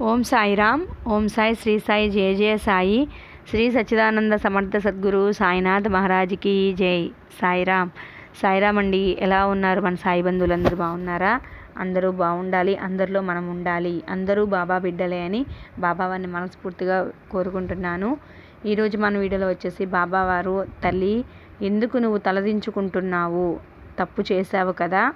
ఓం సాయిరామ్ ఓం సాయి శ్రీ సాయి జయ జయ సాయి. శ్రీ సచ్చిదానంద సమర్థ సద్గురు సాయినాథ్ మహారాజ్కి జై. సాయిరామ్. సాయిరామ్ అండి ఎలా ఉన్నారు మన సాయి బంధువులందరూ బాగున్నారా? అందరూ బాగుండాలి అందరిలో మనం ఉండాలి. అందరూ బాబా బిడ్డలే అని బాబా వారిని మనస్ఫూర్తిగా కోరుకుంటున్నాను. ఈరోజు మన వీడియోలో వచ్చేసి బాబావారు తల్లి ఎందుకు నువ్వు తలదించుకుంటున్నావు? తప్పు చేశావు కదా.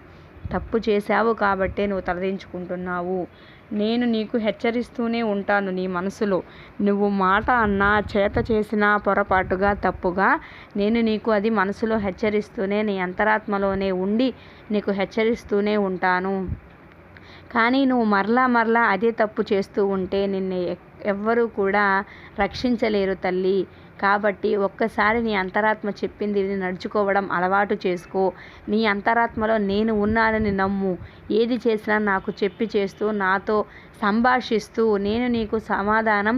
తప్పు చేశావు కాబట్టే నువ్వు తలదించుకుంటున్నావు. నేను నీకు హెచ్చరిస్తూనే ఉంటాను నీ మనసులో. నువ్వు మాట అన్నా చేత చేసినా పొరపాటుగా తప్పుగా. నేను నీకు అది మనసులో హెచ్చరిస్తూనే నీ అంతరాత్మలోనే ఉండి నీకు హెచ్చరిస్తూనే ఉంటాను. కానీ నువ్వు మరలా మరలా అదే తప్పు చేస్తూ ఉంటే నిన్ను ఎవ్వరూ కూడా రక్షించలేరు తల్లి. కాబట్టి ఒక్కసారి నీ అంతరాత్మ చెప్పింది నడుచుకోవడం అలవాటు చేసుకో. నీ అంతరాత్మలో నేను ఉన్నానని నమ్ము. ఏది చేసినా నాకు చెప్పి చేస్తూ నాతో సంభాషిస్తూ నేను నీకు సమాధానం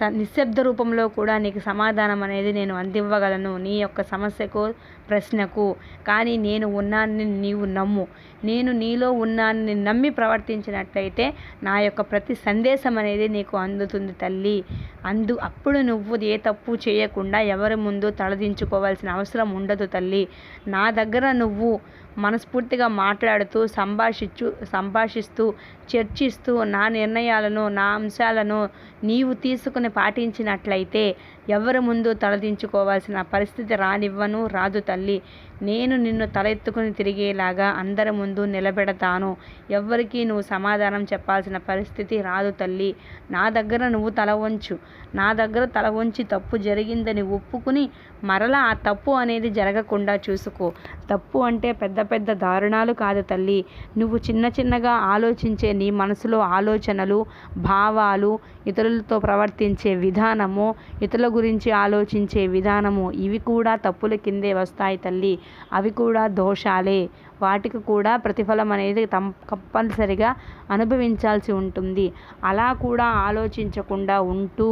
నిశ్శబ్ద రూపంలో కూడా నీకు సమాధానం అనేది నేను అందివ్వగలను. నీ యొక్క సమస్యకు ప్రశ్నకు. కానీ నేను ఉన్నానని నీవు నమ్ము. నేను నీలో ఉన్నానని నమ్మి ప్రవర్తించినట్లయితే నా యొక్క ప్రతి సందేశం అనేది నీకు అందుతుంది తల్లి. అందు అప్పుడు నువ్వు ఏ తప్పు చేయకుండా ఎవరి ముందు తలదించుకోవాల్సిన అవసరం ఉండదు తల్లి. నా దగ్గర నువ్వు మనస్ఫూర్తిగా మాట్లాడుతూ సంభాషించు సంభాషిస్తూ చర్చిస్తూ నా నిర్ణయాలను నా అంశాలను నీవు తీసుకుని పాటించినట్లయితే ఎవరి ముందు తలదించుకోవాల్సిన పరిస్థితి రానివ్వను. రాదు తల్లి నేను నిన్ను తలెత్తుకుని తిరిగేలాగా అందరి ముందు నిలబెడతాను. ఎవ్వరికీ నువ్వు సమాధానం చెప్పాల్సిన పరిస్థితి రాదు తల్లి. నా దగ్గర నువ్వు తల వంచు. నా దగ్గర తల వంచి తప్పు జరిగిందని ఒప్పుకుని మరలా ఆ తప్పు అనేది జరగకుండా చూసుకో. తప్పు అంటే పెద్ద పెద్ద దారుణాలు కాదు తల్లి. నువ్వు చిన్న చిన్నగా ఆలోచించే నీ మనసులో ఆలోచనలు భావాలు ఇతరులతో ప్రవర్తించే విధానము ఇతరుల గురించి ఆలోచించే విధానము ఇవి కూడా తప్పుల కిందే వస్తాయి తల్లి. అవి కూడా దోషాలే. వాటికి కూడా ప్రతిఫలం అనేది తం తప్పనిసరిగా అనుభవించాల్సి ఉంటుంది. అలా కూడా ఆలోచించకుండా ఉంటూ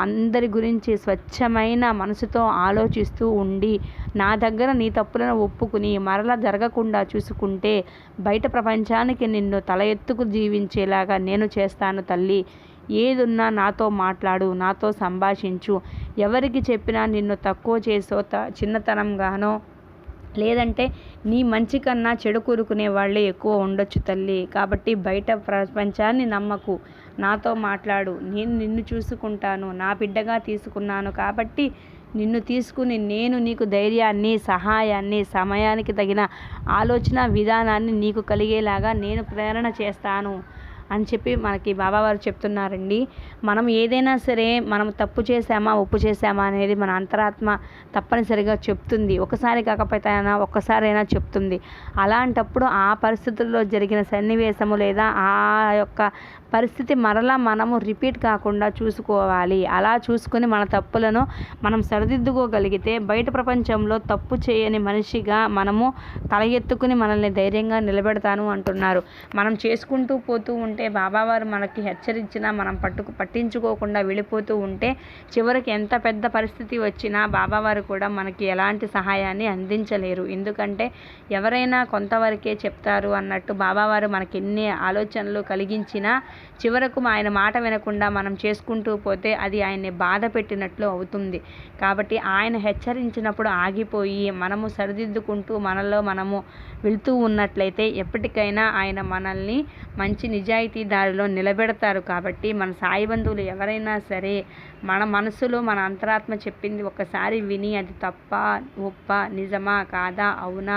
అందరి గురించి స్వచ్ఛమైన మనసుతో ఆలోచిస్తూ ఉండి నా దగ్గర నీ తప్పులను ఒప్పుకుని మరలా జరగకుండా చూసుకుంటే బయట ప్రపంచానికి నిన్ను తల ఎత్తుకు జీవించేలాగా నేను చేస్తాను తల్లి. ఏదున్నా నాతో మాట్లాడు నాతో సంభాషించు. ఎవరికి చెప్పినా నిన్ను తక్కువ చేసో త చిన్నతనంగానో లేదంటే నీ మంచి కన్నా చెడు కూరుకునే వాళ్ళే ఎక్కువ ఉండొచ్చు తల్లి. కాబట్టి బయట ప్రపంచాన్ని నమ్మకు. నాతో మాట్లాడు. నేను నిన్ను చూసుకుంటాను. నా బిడ్డగా తీసుకున్నాను కాబట్టి నిన్ను తీసుకుని నేను నీకు ధైర్యాన్ని సహాయాన్ని సమయానికి తగిన ఆలోచన విధానాన్ని నీకు కలిగేలాగా నేను ప్రేరణ చేస్తాను. అని చెప్పి మనకి బాబావారు చెప్తున్నారండి. మనం ఏదైనా సరే మనం తప్పు చేసామా ఒప్పు చేసామా అనేది మన అంతరాత్మ తప్పనిసరిగా చెప్తుంది. ఒకసారి కాకపోతే అయినా ఒక్కసారైనా చెప్తుంది. అలాంటప్పుడు ఆ పరిస్థితుల్లో జరిగిన సన్నివేశము లేదా ఆ యొక్క పరిస్థితి మరలా మనము రిపీట్ కాకుండా చూసుకోవాలి. అలా చూసుకొని మన తప్పులను మనం సరిదిద్దుకోగలిగితే బయట ప్రపంచంలో తప్పు చేయని మనిషిగా మనము తల ఎత్తుకుని మనల్ని ధైర్యంగా నిలబెడతాను అంటున్నారు. మనం చేసుకుంటూ పోతూ ఉంటే బాబావారు మనకి హెచ్చరించినా మనం పట్టుకు పట్టించుకోకుండా వెళ్ళిపోతూ ఉంటే చివరికి ఎంత పెద్ద పరిస్థితి వచ్చినా బాబావారు కూడా మనకి ఎలాంటి సహాయాన్ని అందించలేరు. ఎందుకంటే ఎవరైనా కొంతవరకే చెప్తారు అన్నట్టు బాబావారు మనకి ఎన్ని ఆలోచనలు కలిగించినా చివరకు ఆయన మాట వినకుండా మనం చేసుకుంటూ పోతే అది ఆయన్ని బాధ పెట్టినట్లు అవుతుంది. కాబట్టి ఆయన హెచ్చరించినప్పుడు ఆగిపోయి మనము సరిదిద్దుకుంటూ మనలో మనము వెళ్తూ ఉన్నట్లయితే ఎప్పటికైనా ఆయన మనల్ని మంచి నిజాయి నిజాయితీ దారిలో నిలబెడతారు కాబట్టి మన సాయి బంధువులు ఎవరైనా సరే మన మనసులో మన అంతరాత్మ చెప్పింది ఒకసారి విని అది తప్ప ఒప్ప నిజమా కాదా అవునా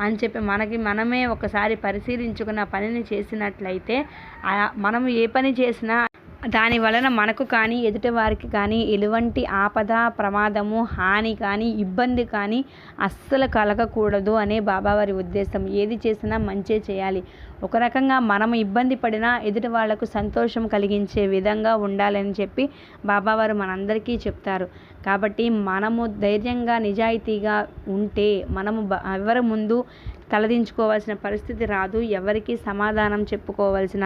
అని చెప్పి మనకి మనమే ఒకసారి పరిశీలించుకున్న పనిని చేసినట్లయితే మనం మనము ఏ పని చేసినా దాని వలన మనకు కానీ ఎదుటి వారికి కానీ ఎటువంటి ఆపద ప్రమాదము హాని కానీ ఇబ్బంది కానీ అస్సలు కలగకూడదు అనే బాబావారి ఉద్దేశం. ఏది చేసినా మంచే చేయాలి. ఒక రకంగా మనం ఇబ్బంది పడినా ఎదుటి వాళ్ళకు సంతోషం కలిగించే విధంగా ఉండాలని చెప్పి బాబావారు మనందరికీ చెప్తారు. కాబట్టి మనము ధైర్యంగా నిజాయితీగా ఉంటే మనము ఎవరి ముందు తలదించుకోవాల్సిన పరిస్థితి రాదు. ఎవరికి సమాధానం చెప్పుకోవాల్సిన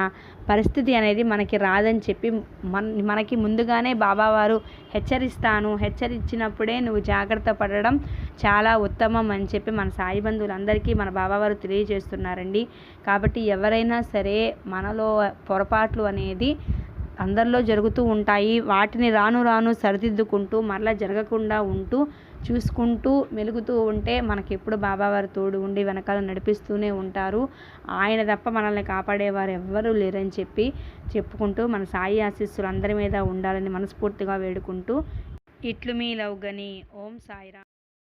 పరిస్థితి అనేది మనకి రాదని చెప్పి మన మనకి ముందుగానే బాబావారు హెచ్చరిస్తాను. హెచ్చరించినప్పుడే నువ్వు జాగ్రత్త పడడం చాలా ఉత్తమం అని చెప్పి మన సాయి బంధువులందరికీ మన బాబావారు తెలియజేస్తున్నారండి. కాబట్టి ఎవరైనా సరే మనలో పొరపాట్లు అనేది అందరిలో జరుగుతూ ఉంటాయి. వాటిని రాను రాను సరిదిద్దుకుంటూ మరలా జరగకుండా ఉంటూ చూసుకుంటూ మెలుగుతూ ఉంటే మనకి ఎప్పుడు బాబావారు తోడు ఉండి వెనకాల నడిపిస్తూనే ఉంటారు. ఆయన తప్ప మనల్ని కాపాడేవారు ఎవ్వరూ లేరని చెప్పి చెప్పుకుంటూ మన సాయి ఆశీస్సులు అందరి మీద ఉండాలని మనస్ఫూర్తిగా వేడుకుంటూ ఇట్లు మీ లవ్ గని. ఓం సాయిరా